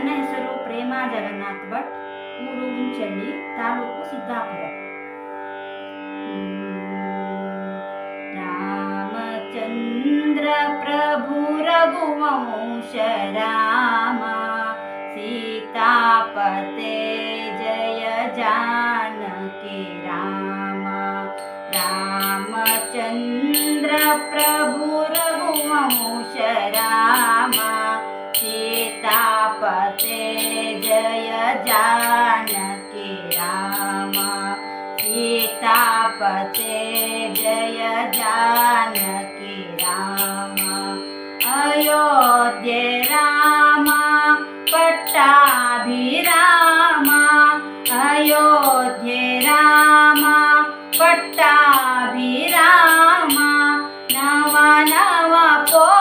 ನನ್ನ ಹೆಸರು ಪ್ರೇಮಾ ಜಗನ್ನಾಥ್ ಭಟ್ ಊರು ಹುಂಚಳ್ಳಿ ತಾಲೂಕು ಸಿದ್ದಾಪುರ ರಾಮಚಂದ್ರ ಪ್ರಭು ರಘುವಂಶ ರಾಮ ಸೀತಾಪತೆ ಜಯ ಜಾನಕಿ ರಾಮ ರಾಮಚಂದ್ರ ಪ್ರಭು ರಘುವಂಶ ರಾಮ जानकी राम। सीतापते जय जानकी राम। अयोध्ये राम पट्टाभिराम। अयोध्ये राम पट्टाभिराम। नव नव कोमल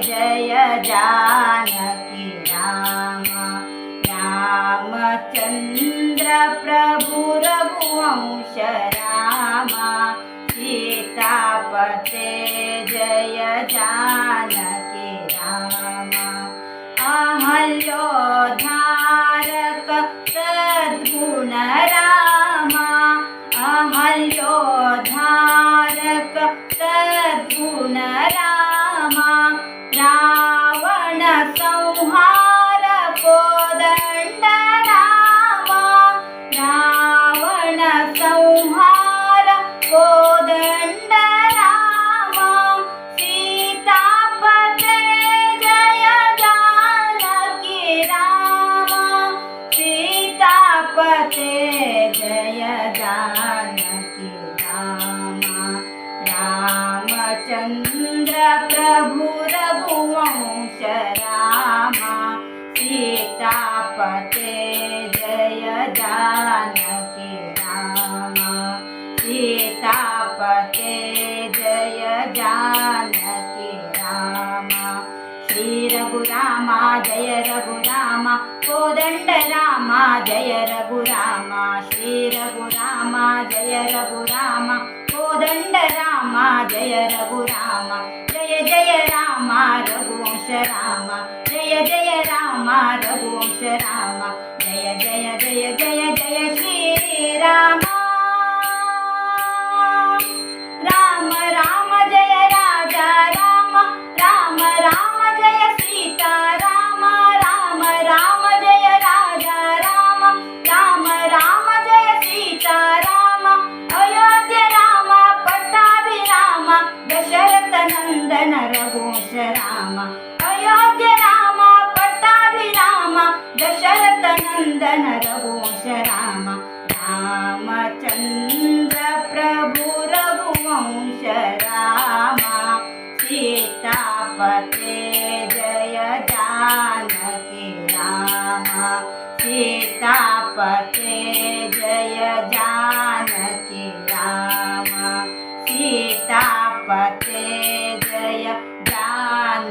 जय जानकी राम। रामचन्द्र प्रभु रघुवंश राम। सीतापते जय जानकी राम। अहल्योद्धारक सद्गुण राम। अहल्योद्धारक रामचन्द्र प्रभु रघुवंश राम सीतापते जय जानकी राम सीतापते जय जानकी राम श्री रघुराम जय रघुराम कोदण्ड राम जय रघुराम श्री रघुराम जय रघुराम కోదండ రామ జయ రఘు రామ జయ జయ రామ రఘువంశ రామ జయ జయ రామ రఘువంశ రామ జయ జయ జయ జయ జయ శ్రీరామ शरतनन्दन रघुश राम रामचन्द्र प्रभु रघुवंश राम सीतापते जय जानके राम सीतापते जय जानके राम सीतापते जय जान